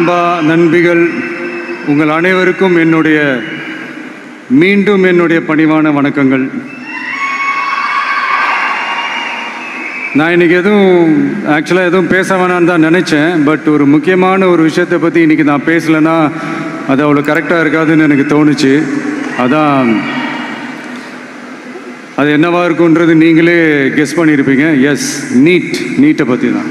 அன்பா நண்பிகள் உங்கள் அனைவருக்கும் என்னுடைய மீண்டும் என்னுடைய பணிவான வணக்கங்கள். நான் இன்னைக்கு எதுவும் ஆக்சுவலாக எதுவும் பேச வேணாம்னு தான் நினச்சேன் பட் ஒரு முக்கியமான ஒரு விஷயத்தை பற்றி இன்னைக்கு நான் பேசலைன்னா அது அவ்வளோ கரெக்டாக இருக்காதுன்னு எனக்கு தோணுச்சு. அதான் அது என்னவாக இருக்குன்றது நீங்களே கெஸ் பண்ணியிருப்பீங்க எஸ் நீட் நீட்டை பற்றி தான்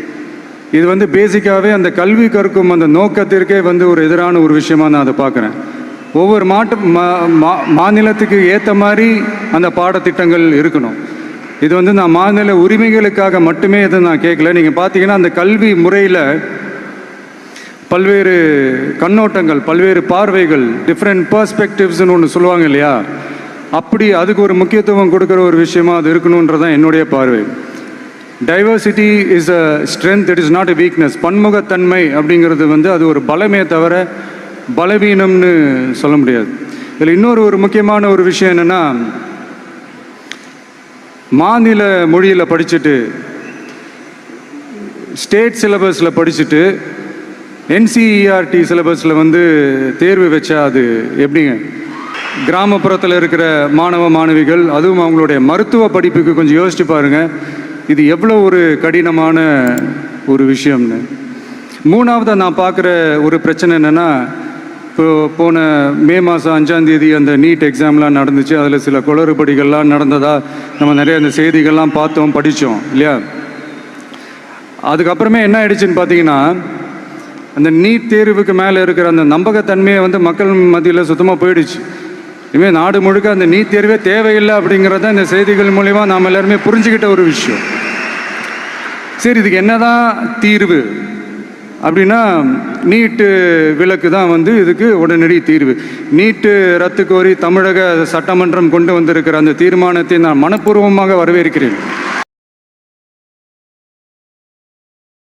இது வந்து பேசிக்காகவே அந்த கல்வி கற்கும் அந்த நோக்கத்திற்கே வந்து ஒரு எதிரான ஒரு விஷயமா நான் அதை பார்க்குறேன். ஒவ்வொரு மாட்டு மா- மா- மாநிலத்துக்கு ஏற்ற மாதிரி அந்த பாடத்திட்டங்கள் இருக்கணும். இது வந்து நான் மாநில உரிமைகளுக்காக மட்டுமே இதை நான் கேட்கல. நீங்கள் பார்த்தீங்கன்னா அந்த கல்வி முறையில் பல்வேறு கண்ணோட்டங்கள் பல்வேறு பார்வைகள் டிஃப்ரெண்ட் பர்ஸ்பெக்டிவ்ஸ்னு ஒன்று சொல்லுவாங்க இல்லையா? அப்படி அதுக்கு ஒரு முக்கியத்துவம் கொடுக்குற ஒரு விஷயமா அது இருக்கணுன்றது தான் என்னுடைய பார்வை. Diversity is a strength it is not a weakness பன்முகத்தன்மை அப்படிங்கிறது வந்து அது ஒரு பலமே தவிர பலவீனம்னு சொல்ல முடியாது. இதில் இன்னொரு ஒரு முக்கியமான ஒரு விஷயம் என்னென்னா மாநில மொழியில் படிச்சுட்டு ஸ்டேட் சிலபஸில் படிச்சுட்டு என்சிஇஆர்டி சிலபஸில் வந்து தேர்வு வச்சா அது எப்படிங்க கிராமப்புறத்தில் இருக்கிற மாணவ மாணவிகள் அதுவும் அவங்களுடைய மருத்துவ படிப்புக்கு கொஞ்சம் யோசிச்சு பாருங்கள் இது எவ்வளோ ஒரு கடினமான ஒரு விஷயம்னு. மூணாவது நான் பார்க்குற ஒரு பிரச்சனை என்னென்னா இப்போ போன மே மாதம் அஞ்சாந்தேதி அந்த நீட் எக்ஸாம்லாம் நடந்துச்சு. அதில் சில குளறுபடிகள்லாம் நடந்ததாக நம்ம நிறைய அந்த செய்திகள்லாம் பார்த்தோம் படித்தோம் இல்லையா? அதுக்கப்புறமே என்ன ஆயிடுச்சுன்னு பார்த்தீங்கன்னா அந்த நீட் தேர்வுக்கு மேலே இருக்கிற அந்த நம்பகத்தன்மையை வந்து மக்கள் மத்தியில் சுத்தமாக போயிடுச்சு. இனிமேல் நாடு முழுக்க அந்த நீட் தேர்வே தேவையில்லை அப்படிங்கிறத இந்த செய்திகள் மூலிமா நாம் எல்லாருமே புரிஞ்சுக்கிட்ட ஒரு விஷயம். சரி இதுக்கு என்னதான் தீர்வு? அப்படின்னா நீட்டு விலக்கு தான் வந்து இதுக்கு உடனடி தீர்வு. நீட்டு ரத்து கோரி தமிழக சட்டமன்றம் கொண்டு வந்திருக்கிற அந்த தீர்மானத்தை நான் மனப்பூர்வமாக வரவேற்கிறேன்.